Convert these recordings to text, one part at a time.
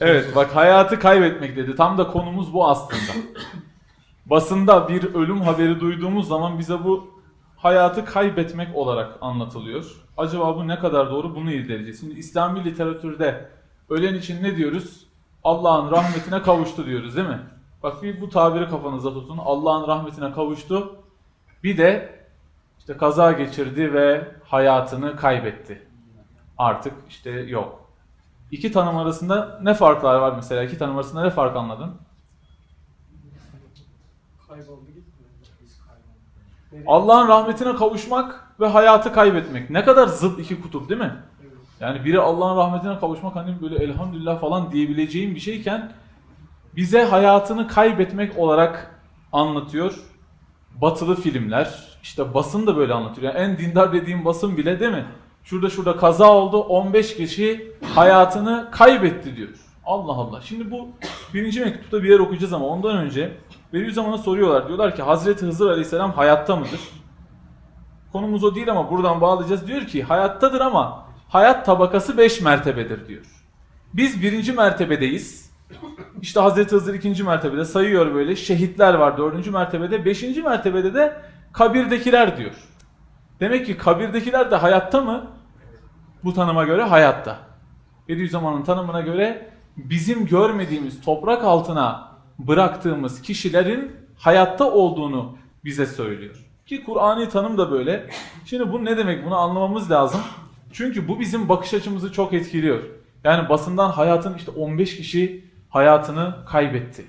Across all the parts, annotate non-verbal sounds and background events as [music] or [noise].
Evet bak hayatı kaybetmek dedi. Tam da konumuz bu aslında. [laughs] Basında bir ölüm haberi duyduğumuz zaman bize bu hayatı kaybetmek olarak anlatılıyor. Acaba bu ne kadar doğru bunu irdeleyeceğiz. Şimdi İslami literatürde ölen için ne diyoruz? Allah'ın rahmetine kavuştu diyoruz değil mi? Bak bir bu tabiri kafanıza tutun. Allah'ın rahmetine kavuştu. Bir de işte kaza geçirdi ve hayatını kaybetti. Artık işte yok. İki tanım arasında ne farklar var mesela? İki tanım arasında ne fark anladın? Kayboldu Allah'ın rahmetine kavuşmak ve hayatı kaybetmek. Ne kadar zıt iki kutup değil mi? Evet. Yani biri Allah'ın rahmetine kavuşmak hani böyle elhamdülillah falan diyebileceğim bir şeyken bize hayatını kaybetmek olarak anlatıyor. Batılı filmler, işte basın da böyle anlatıyor. Yani en dindar dediğim basın bile değil mi? Şurada şurada kaza oldu, 15 kişi hayatını kaybetti diyor. Allah Allah. Şimdi bu birinci mektupta bir yer okuyacağız ama ondan önce Bediüzzaman'a soruyorlar. Diyorlar ki Hazreti Hızır Aleyhisselam hayatta mıdır? Konumuz o değil ama buradan bağlayacağız. Diyor ki hayattadır ama hayat tabakası 5 mertebedir diyor. Biz birinci mertebedeyiz. İşte Hazreti Hızır ikinci mertebede sayıyor böyle. Şehitler var dördüncü mertebede. Beşinci mertebede de kabirdekiler diyor. Demek ki kabirdekiler de hayatta mı? Bu tanıma göre hayatta. Bediüzzaman'ın tanımına göre bizim görmediğimiz toprak altına bıraktığımız kişilerin hayatta olduğunu bize söylüyor. Ki Kur'ani tanım da böyle. Şimdi bu ne demek bunu anlamamız lazım. Çünkü bu bizim bakış açımızı çok etkiliyor. Yani basından hayatın işte 15 kişi hayatını kaybetti.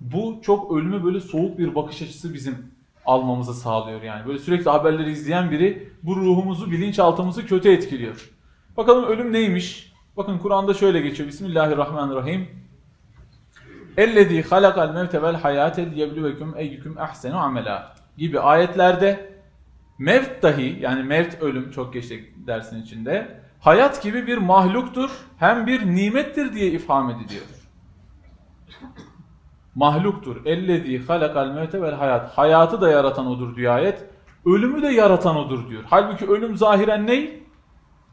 Bu çok ölümü böyle soğuk bir bakış açısı bizim almamızı sağlıyor yani. Böyle sürekli haberleri izleyen biri bu ruhumuzu, bilinçaltımızı kötü etkiliyor. Bakalım ölüm neymiş? Bakın Kur'an'da şöyle geçiyor. Bismillahirrahmanirrahim. Ellezî halakal mevte vel hayâte liyebluvekum eyyüküm ahsenu amela gibi ayetlerde mevt dahi yani mevt ölüm çok geçtik dersin içinde hayat gibi bir mahluktur hem bir nimettir diye ifham ediliyor. Mahluktur. Ellezî halakal mevte vel hayat. Hayatı da yaratan odur diyor ayet. Ölümü de yaratan odur diyor. Halbuki ölüm zahiren ney?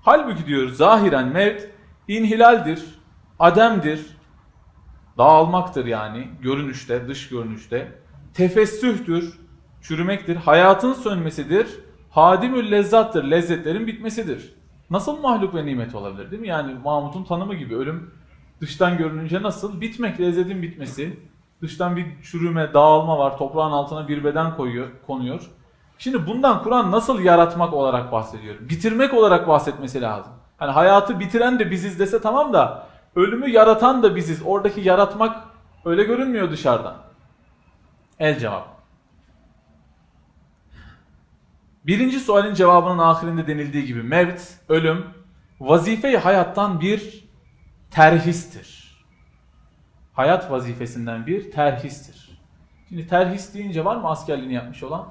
Halbuki diyor zahiren mevt inhilaldir, ademdir, dağılmaktır yani görünüşte, dış görünüşte. Tefessühtür, çürümektir, hayatın sönmesidir, hadimül lezzattır, lezzetlerin bitmesidir. Nasıl mahluk ve nimet olabilir değil mi? Yani Mahmut'un tanımı gibi ölüm dıştan görününce nasıl? Bitmek, lezzetin bitmesi. Dıştan bir çürüme, dağılma var, toprağın altına bir beden koyuyor, konuyor. Şimdi bundan Kur'an nasıl yaratmak olarak bahsediyor? Bitirmek olarak bahsetmesi lazım. Hani hayatı bitiren de biziz dese tamam da ölümü yaratan da biziz. Oradaki yaratmak öyle görünmüyor dışarıdan. El cevap. Birinci sualin cevabının ahirinde denildiği gibi mevt, ölüm, vazife-i hayattan bir terhistir. Hayat vazifesinden bir terhistir. Şimdi terhis deyince var mı askerliğini yapmış olan?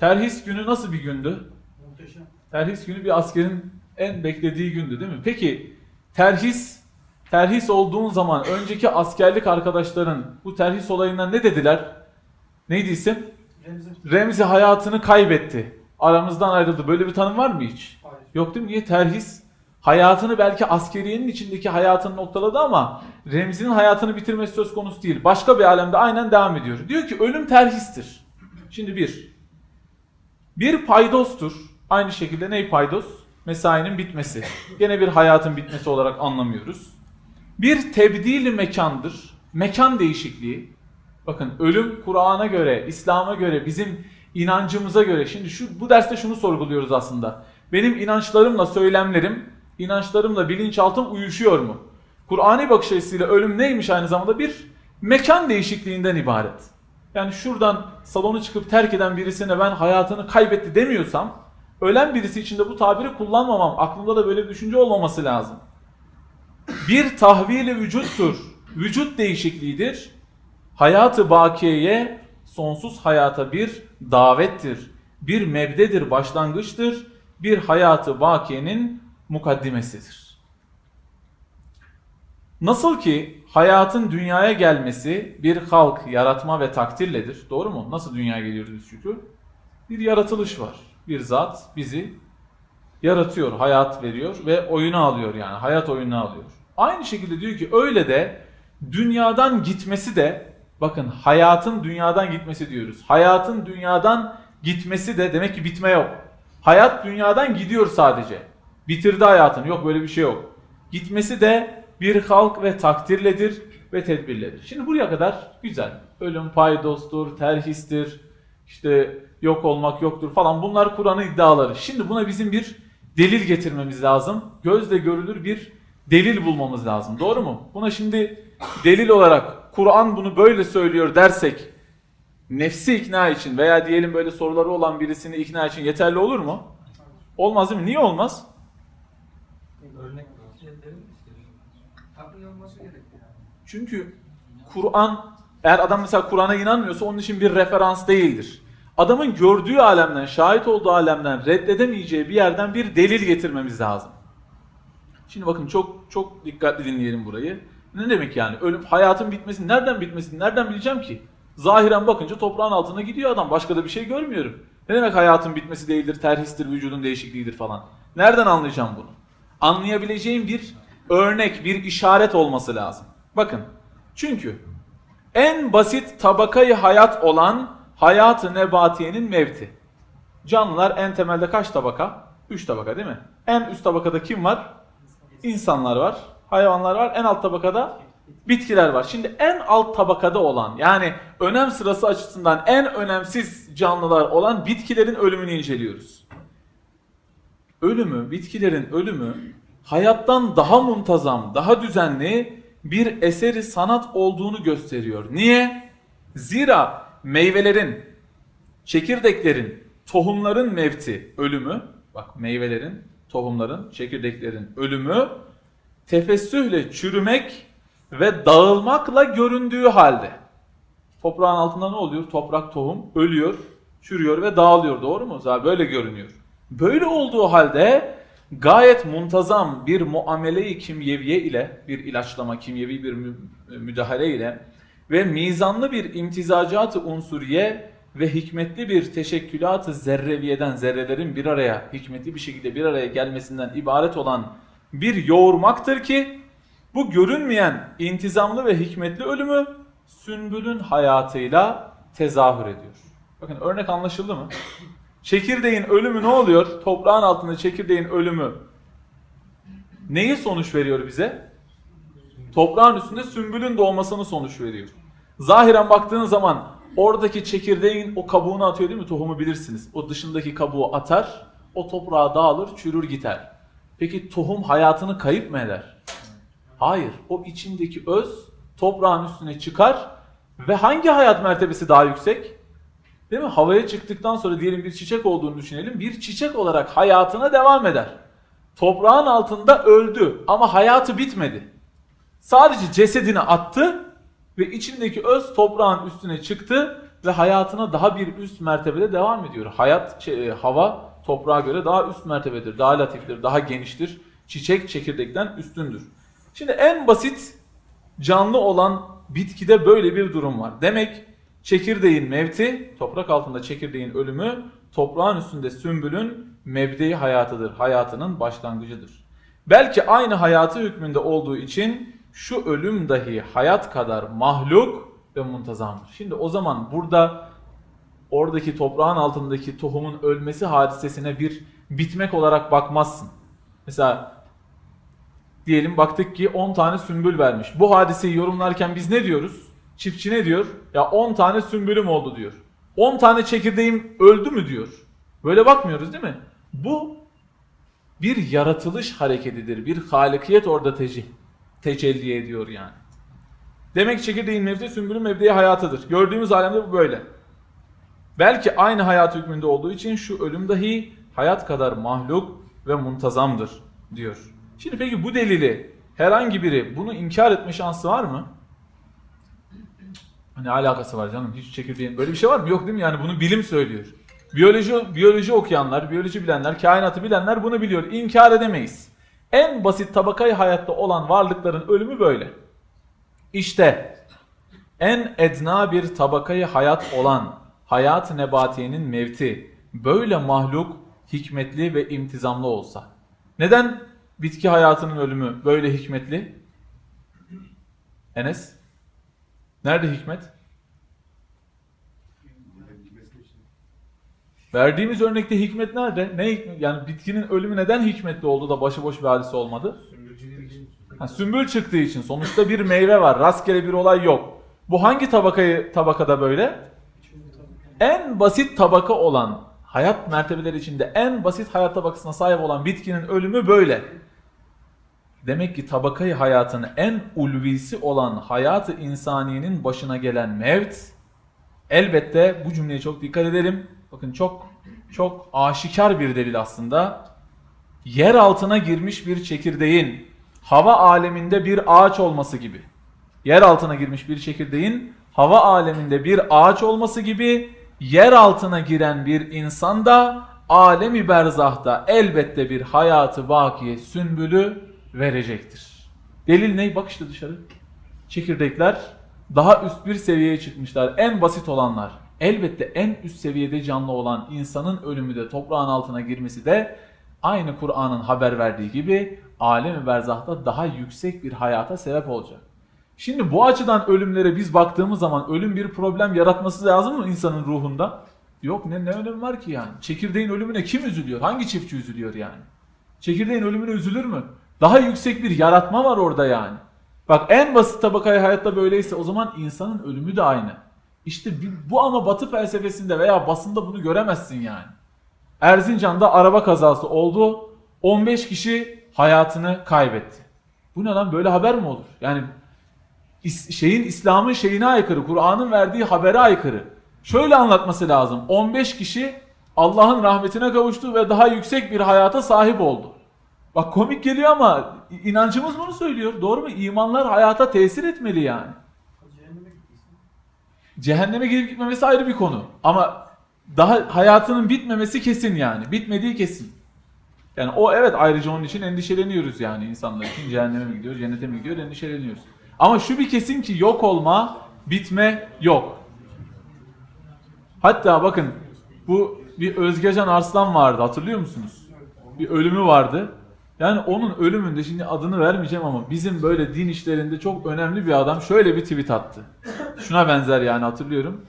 Terhis günü nasıl bir gündü? Muhteşem. Terhis günü bir askerin en beklediği gündü değil mi? Peki terhis terhis olduğun zaman önceki askerlik arkadaşların bu terhis olayından ne dediler? Neydi isim? Remzi. Remzi hayatını kaybetti. Aramızdan ayrıldı. Böyle bir tanım var mı hiç? Hayır. Yok değil mi? Niye? Terhis hayatını belki askeriyenin içindeki hayatını noktaladı ama Remzi'nin hayatını bitirmesi söz konusu değil. Başka bir alemde aynen devam ediyor. Diyor ki ölüm terhistir. Şimdi bir. Bir paydostur. Aynı şekilde ney paydos? Mesainin bitmesi. Gene bir hayatın bitmesi olarak anlamıyoruz. Bir tebdili mekandır. Mekan değişikliği. Bakın ölüm Kur'an'a göre, İslam'a göre, bizim inancımıza göre. Şimdi şu bu derste şunu sorguluyoruz aslında. Benim inançlarımla söylemlerim, inançlarımla bilinçaltım uyuşuyor mu? Kur'ani bakış açısıyla ölüm neymiş aynı zamanda? Bir mekan değişikliğinden ibaret. Yani şuradan salonu çıkıp terk eden birisine ben hayatını kaybetti demiyorsam, ölen birisi için de bu tabiri kullanmamam, aklımda da böyle bir düşünce olmaması lazım. Bir tahvili vücuttur, vücut değişikliğidir. Hayatı bakiyeye, sonsuz hayata bir davettir. Bir mebdedir, başlangıçtır. Bir hayatı bakiyenin mukaddimesidir. Nasıl ki hayatın dünyaya gelmesi bir halk yaratma ve takdirledir. Doğru mu? Nasıl dünyaya geliyoruz çünkü? Bir yaratılış var. Bir zat bizi yaratıyor, hayat veriyor ve oyuna alıyor yani. Hayat oyununa alıyor. Aynı şekilde diyor ki öyle de dünyadan gitmesi de bakın hayatın dünyadan gitmesi diyoruz. Hayatın dünyadan gitmesi de demek ki bitme yok. Hayat dünyadan gidiyor sadece. Bitirdi hayatını. Yok böyle bir şey yok. Gitmesi de bir halk ve takdirledir ve tedbirledir. Şimdi buraya kadar güzel. Ölüm paydostur, terhistir, işte yok olmak yoktur falan bunlar Kur'an'ın iddiaları. Şimdi buna bizim bir delil getirmemiz lazım. Gözle görülür bir delil bulmamız lazım. Doğru mu? Buna şimdi delil olarak Kur'an bunu böyle söylüyor dersek nefsi ikna için veya diyelim böyle soruları olan birisini ikna için yeterli olur mu? Olmaz değil mi? Niye olmaz? Örnek verelim Tabii olması gerekiyor. Çünkü Kur'an eğer adam mesela Kur'an'a inanmıyorsa onun için bir referans değildir. Adamın gördüğü alemden, şahit olduğu alemden reddedemeyeceği bir yerden bir delil getirmemiz lazım. Şimdi bakın çok çok dikkatli dinleyelim burayı. Ne demek yani? Ölüm, hayatın bitmesini nereden bitmesini nereden bileceğim ki? Zahiren bakınca toprağın altına gidiyor adam. Başka da bir şey görmüyorum. Ne demek hayatın bitmesi değildir, terhistir, vücudun değişikliğidir falan. Nereden anlayacağım bunu? Anlayabileceğim bir örnek, bir işaret olması lazım. Bakın. Çünkü en basit tabakayı hayat olan hayatı nebatiyenin mevti. Canlılar en temelde kaç tabaka? 3 tabaka değil mi? En üst tabakada kim var? İnsanlar var, hayvanlar var. En alt tabakada bitkiler var. Şimdi en alt tabakada olan yani önem sırası açısından en önemsiz canlılar olan bitkilerin ölümünü inceliyoruz. Ölümü, bitkilerin ölümü hayattan daha muntazam, daha düzenli bir eseri sanat olduğunu gösteriyor. Niye? Zira meyvelerin, çekirdeklerin, tohumların mevti ölümü, bak meyvelerin, tohumların, çekirdeklerin ölümü tefessühle çürümek ve dağılmakla göründüğü halde. Toprağın altında ne oluyor? Toprak tohum ölüyor, çürüyor ve dağılıyor. Doğru mu? Zaten böyle görünüyor. Böyle olduğu halde gayet muntazam bir muamele-i kimyeviye ile, bir ilaçlama, kimyevi bir mü- müdahale ile ve mizanlı bir imtizacat-ı unsuriye ve hikmetli bir teşekkülat-ı zerreviyeden, zerrelerin bir araya, hikmetli bir şekilde bir araya gelmesinden ibaret olan bir yoğurmaktır ki, bu görünmeyen intizamlı ve hikmetli ölümü sünbülün hayatıyla tezahür ediyor. Bakın örnek anlaşıldı mı? Çekirdeğin ölümü ne oluyor? Toprağın altında çekirdeğin ölümü neyi sonuç veriyor bize? Toprağın üstünde sümbülün doğmasını sonuç veriyor. Zahiren baktığın zaman oradaki çekirdeğin o kabuğunu atıyor değil mi? Tohumu bilirsiniz. O dışındaki kabuğu atar, o toprağa dağılır, çürür gider. Peki tohum hayatını kayıp mı eder? Hayır. O içindeki öz toprağın üstüne çıkar ve hangi hayat mertebesi daha yüksek? Değil mi? Havaya çıktıktan sonra diyelim bir çiçek olduğunu düşünelim. Bir çiçek olarak hayatına devam eder. Toprağın altında öldü ama hayatı bitmedi. Sadece cesedini attı ve içindeki öz toprağın üstüne çıktı ve hayatına daha bir üst mertebede devam ediyor. Hayat, şey, e, hava toprağa göre daha üst mertebedir, daha latiftir, daha geniştir. Çiçek çekirdekten üstündür. Şimdi en basit canlı olan bitkide böyle bir durum var. Demek çekirdeğin mevti, toprak altında çekirdeğin ölümü, toprağın üstünde sümbülün mebdeyi hayatıdır, hayatının başlangıcıdır. Belki aynı hayatı hükmünde olduğu için şu ölüm dahi hayat kadar mahluk ve muntazamdır. Şimdi o zaman burada oradaki toprağın altındaki tohumun ölmesi hadisesine bir bitmek olarak bakmazsın. Mesela diyelim baktık ki 10 tane sümbül vermiş. Bu hadiseyi yorumlarken biz ne diyoruz? Çiftçi ne diyor? Ya 10 tane sümbülüm oldu diyor. 10 tane çekirdeğim öldü mü diyor. Böyle bakmıyoruz değil mi? Bu bir yaratılış hareketidir. Bir halikiyet orada teci, tecelli ediyor yani. Demek ki çekirdeğin mevdi sümbülün mevdiği hayatıdır. Gördüğümüz alemde bu böyle. Belki aynı hayat hükmünde olduğu için şu ölüm dahi hayat kadar mahluk ve muntazamdır diyor. Şimdi peki bu delili herhangi biri bunu inkar etme şansı var mı? Ne alakası var canım? Hiç çekirdeğin böyle bir şey var mı? Yok değil mi? Yani bunu bilim söylüyor. Biyoloji biyoloji okuyanlar, biyoloji bilenler, kainatı bilenler bunu biliyor. İnkar edemeyiz. En basit tabakayı hayatta olan varlıkların ölümü böyle. İşte en edna bir tabakayı hayat olan hayat nebatiyenin mevti böyle mahluk hikmetli ve imtizamlı olsa. Neden bitki hayatının ölümü böyle hikmetli? Enes? Nerede hikmet? Verdiğimiz örnekte hikmet nerede? Ne hikmet? Yani bitkinin ölümü neden hikmetli oldu da başıboş bir hadise olmadı? Ha, sümbül çıktığı için. Sonuçta bir meyve var. Rastgele bir olay yok. Bu hangi tabakayı tabakada böyle? En basit tabaka olan, hayat mertebeleri içinde en basit hayat tabakasına sahip olan bitkinin ölümü böyle. Demek ki tabakayı hayatın en ulvisi olan hayatı insaniyenin başına gelen mevt elbette bu cümleye çok dikkat edelim. Bakın çok çok aşikar bir delil aslında. Yer altına girmiş bir çekirdeğin hava aleminde bir ağaç olması gibi. Yer altına girmiş bir çekirdeğin hava aleminde bir ağaç olması gibi yer altına giren bir insan da alemi berzahta elbette bir hayatı bakiye sümbülü verecektir. Delil ne? Bak işte dışarı. Çekirdekler daha üst bir seviyeye çıkmışlar. En basit olanlar. Elbette en üst seviyede canlı olan insanın ölümü de toprağın altına girmesi de aynı Kur'an'ın haber verdiği gibi alemi berzahta daha yüksek bir hayata sebep olacak. Şimdi bu açıdan ölümlere biz baktığımız zaman ölüm bir problem yaratması lazım mı insanın ruhunda? Yok ne ne önemi var ki yani? Çekirdeğin ölümüne kim üzülüyor? Hangi çiftçi üzülüyor yani? Çekirdeğin ölümüne üzülür mü? Daha yüksek bir yaratma var orada yani. Bak en basit tabakayı hayatta böyleyse o zaman insanın ölümü de aynı. İşte bu ama batı felsefesinde veya basında bunu göremezsin yani. Erzincan'da araba kazası oldu. 15 kişi hayatını kaybetti. Bu ne lan böyle haber mi olur? Yani şeyin İslam'ın şeyine aykırı, Kur'an'ın verdiği habere aykırı. Şöyle anlatması lazım. 15 kişi Allah'ın rahmetine kavuştu ve daha yüksek bir hayata sahip oldu. Bak komik geliyor ama inancımız bunu söylüyor. Doğru mu? İmanlar hayata tesir etmeli yani. Cehenneme gidip gitmemesi ayrı bir konu. Ama daha hayatının bitmemesi kesin yani. Bitmediği kesin. Yani o evet ayrıca onun için endişeleniyoruz yani insanlar için. Cehenneme mi gidiyor, cennete mi gidiyor endişeleniyoruz. Ama şu bir kesin ki yok olma, bitme yok. Hatta bakın bu bir Özgecan Arslan vardı hatırlıyor musunuz? Bir ölümü vardı. Yani onun ölümünde şimdi adını vermeyeceğim ama bizim böyle din işlerinde çok önemli bir adam şöyle bir tweet attı. Şuna benzer yani hatırlıyorum.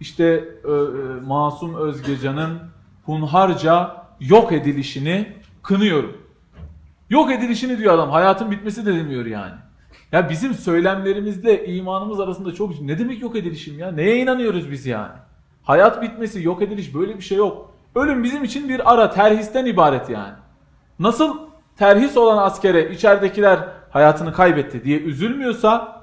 İşte ö- ö, Masum Özgecan'ın hunharca yok edilişini kınıyorum. Yok edilişini diyor adam. Hayatın bitmesi de demiyor yani. Ya bizim söylemlerimizle imanımız arasında çok ne demek yok edilişim ya? Neye inanıyoruz biz yani? Hayat bitmesi, yok ediliş böyle bir şey yok. Ölüm bizim için bir ara, terhisten ibaret yani. Nasıl terhis olan askere içeridekiler hayatını kaybetti diye üzülmüyorsa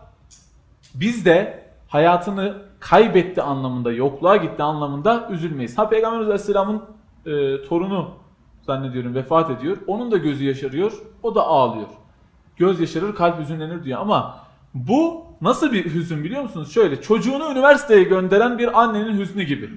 biz de hayatını kaybetti anlamında, yokluğa gitti anlamında üzülmeyiz. Ha Peygamber Aleyhisselam'ın e, torunu zannediyorum vefat ediyor. Onun da gözü yaşarıyor, o da ağlıyor. Göz yaşarır, kalp hüzünlenir diyor. Ama bu nasıl bir hüzün biliyor musunuz? Şöyle çocuğunu üniversiteye gönderen bir annenin hüznü gibi.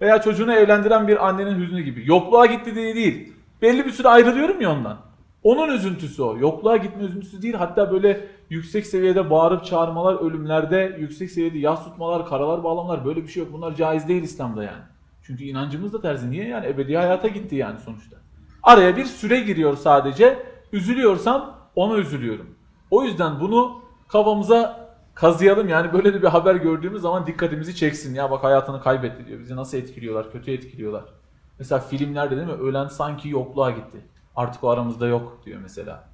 Veya çocuğunu evlendiren bir annenin hüznü gibi. Yokluğa gitti diye değil. Belli bir süre ayrılıyorum ya ondan. Onun üzüntüsü o. Yokluğa gitme üzüntüsü değil. Hatta böyle yüksek seviyede bağırıp çağırmalar, ölümlerde yüksek seviyede yas tutmalar, karalar bağlamalar böyle bir şey yok. Bunlar caiz değil İslam'da yani. Çünkü inancımız da tersi. Niye yani? Ebedi hayata gitti yani sonuçta. Araya bir süre giriyor sadece. Üzülüyorsam ona üzülüyorum. O yüzden bunu kafamıza kazıyalım. Yani böyle de bir haber gördüğümüz zaman dikkatimizi çeksin. Ya bak hayatını kaybetti diyor. Bizi nasıl etkiliyorlar? Kötü etkiliyorlar. Mesela filmlerde değil mi? Ölen sanki yokluğa gitti. Artık o aramızda yok diyor mesela.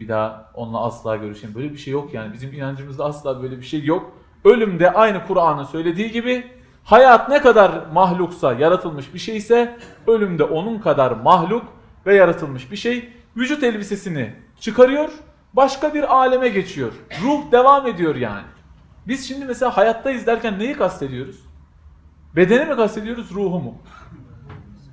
Bir daha onunla asla görüşeyim. Böyle bir şey yok yani. Bizim inancımızda asla böyle bir şey yok. Ölüm de aynı Kur'an'ın söylediği gibi hayat ne kadar mahluksa, yaratılmış bir şeyse ölüm de onun kadar mahluk ve yaratılmış bir şey. Vücut elbisesini çıkarıyor, başka bir aleme geçiyor. Ruh devam ediyor yani. Biz şimdi mesela hayattayız derken neyi kastediyoruz? Bedeni mi kastediyoruz, ruhu mu?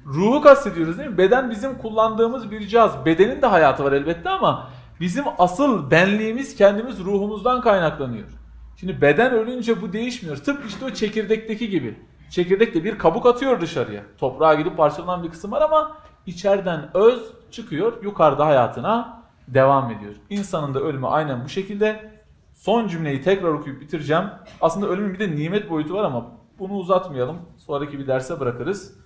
Ruhu kastediyoruz değil mi? Beden bizim kullandığımız bir cihaz. Bedenin de hayatı var elbette ama bizim asıl benliğimiz kendimiz ruhumuzdan kaynaklanıyor. Şimdi beden ölünce bu değişmiyor. Tıpkı işte o çekirdekteki gibi. Çekirdek de bir kabuk atıyor dışarıya. Toprağa gidip parçalanan bir kısım var ama içeriden öz çıkıyor. Yukarıda hayatına devam ediyor. İnsanın da ölümü aynen bu şekilde. Son cümleyi tekrar okuyup bitireceğim. Aslında ölümün bir de nimet boyutu var ama bunu uzatmayalım. Sonraki bir derse bırakırız.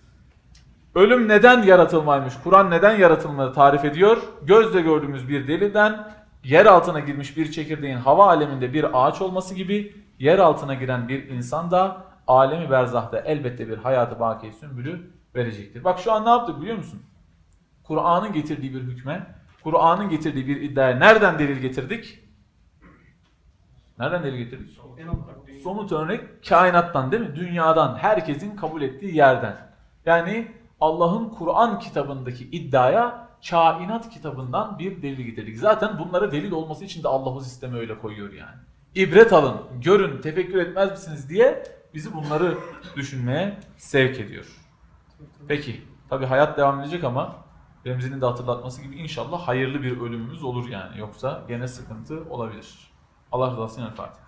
Ölüm neden yaratılmaymış? Kur'an neden yaratılmayı tarif ediyor? Gözle gördüğümüz bir delilden yer altına girmiş bir çekirdeğin hava aleminde bir ağaç olması gibi yer altına giren bir insan da alemi berzahta elbette bir hayatı baki sümbülü verecektir. Bak şu an ne yaptık biliyor musun? Kur'an'ın getirdiği bir hükme, Kur'an'ın getirdiği bir iddiaya nereden delil getirdik? Nereden delil getirdik? Somut örnek kainattan değil mi? Dünyadan, herkesin kabul ettiği yerden. Yani Allah'ın Kur'an kitabındaki iddiaya kainat kitabından bir delil getirdik. Zaten bunlara delil olması için de Allah o sistemi öyle koyuyor yani. İbret alın, görün, tefekkür etmez misiniz diye bizi bunları [laughs] düşünmeye sevk ediyor. Peki, tabi hayat devam edecek ama Remzi'nin de hatırlatması gibi inşallah hayırlı bir ölümümüz olur yani. Yoksa gene sıkıntı olabilir. Allah rızası için El Fatiha.